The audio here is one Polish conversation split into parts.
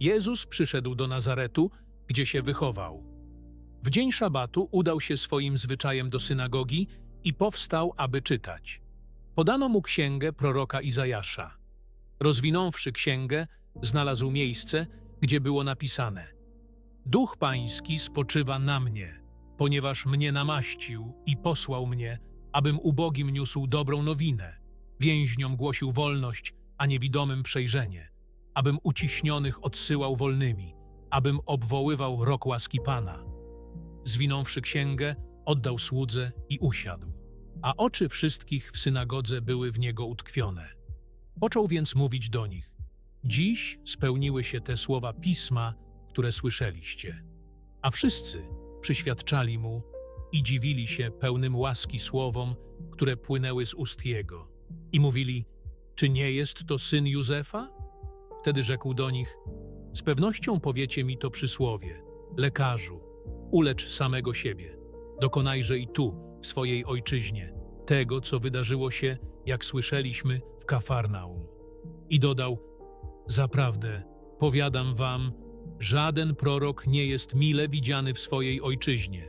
Jezus przyszedł do Nazaretu, gdzie się wychował. W dzień szabatu udał się swoim zwyczajem do synagogi i powstał, aby czytać. Podano mu księgę proroka Izajasza. Rozwinąwszy księgę, znalazł miejsce, gdzie było napisane Duch Pański spoczywa na mnie, ponieważ mnie namaścił i posłał mnie, abym ubogim niósł dobrą nowinę, więźniom głosił wolność, a niewidomym przejrzenie, abym uciśnionych odsyłał wolnymi, abym obwoływał rok łaski Pana. Zwinąwszy księgę, oddał słudze i usiadł, a oczy wszystkich w synagodze były w niego utkwione. Począł więc mówić do nich: Dziś spełniły się te słowa pisma, które słyszeliście. A wszyscy przyświadczali mu i dziwili się pełnym łaski słowom, które płynęły z ust jego. I mówili: Czy nie jest to syn Józefa? Wtedy rzekł do nich: Z pewnością powiecie mi to przysłowie: Lekarzu, ulecz samego siebie. Dokonajże i tu, w swojej ojczyźnie, tego, co wydarzyło się, jak słyszeliśmy, w Kafarnaum. I dodał: Zaprawdę, powiadam wam, żaden prorok nie jest mile widziany w swojej ojczyźnie.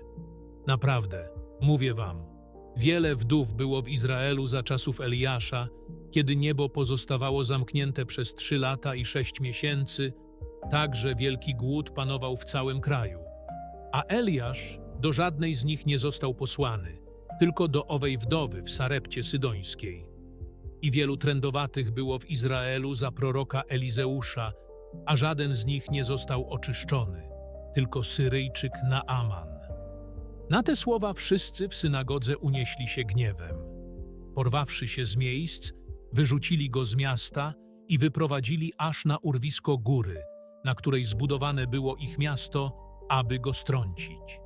Naprawdę, mówię wam, wiele wdów było w Izraelu za czasów Eliasza, kiedy niebo pozostawało zamknięte przez trzy lata i sześć miesięcy, tak że wielki głód panował w całym kraju. A Eliasz do żadnej z nich nie został posłany, tylko do owej wdowy w Sarepcie Sydońskiej. I wielu trędowatych było w Izraelu za proroka Elizeusza, a żaden z nich nie został oczyszczony, tylko Syryjczyk Naaman. Na te słowa wszyscy w synagodze unieśli się gniewem. Porwawszy się z miejsc, wyrzucili go z miasta i wyprowadzili aż na urwisko góry, na której zbudowane było ich miasto, aby go strącić.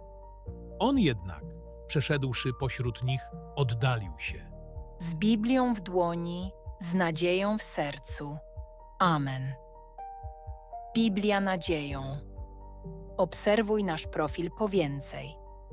On jednak, przeszedłszy pośród nich, oddalił się. z Biblią w dłoni, z nadzieją w sercu. Amen. Biblia nadzieją. Obserwuj nasz profil po więcej.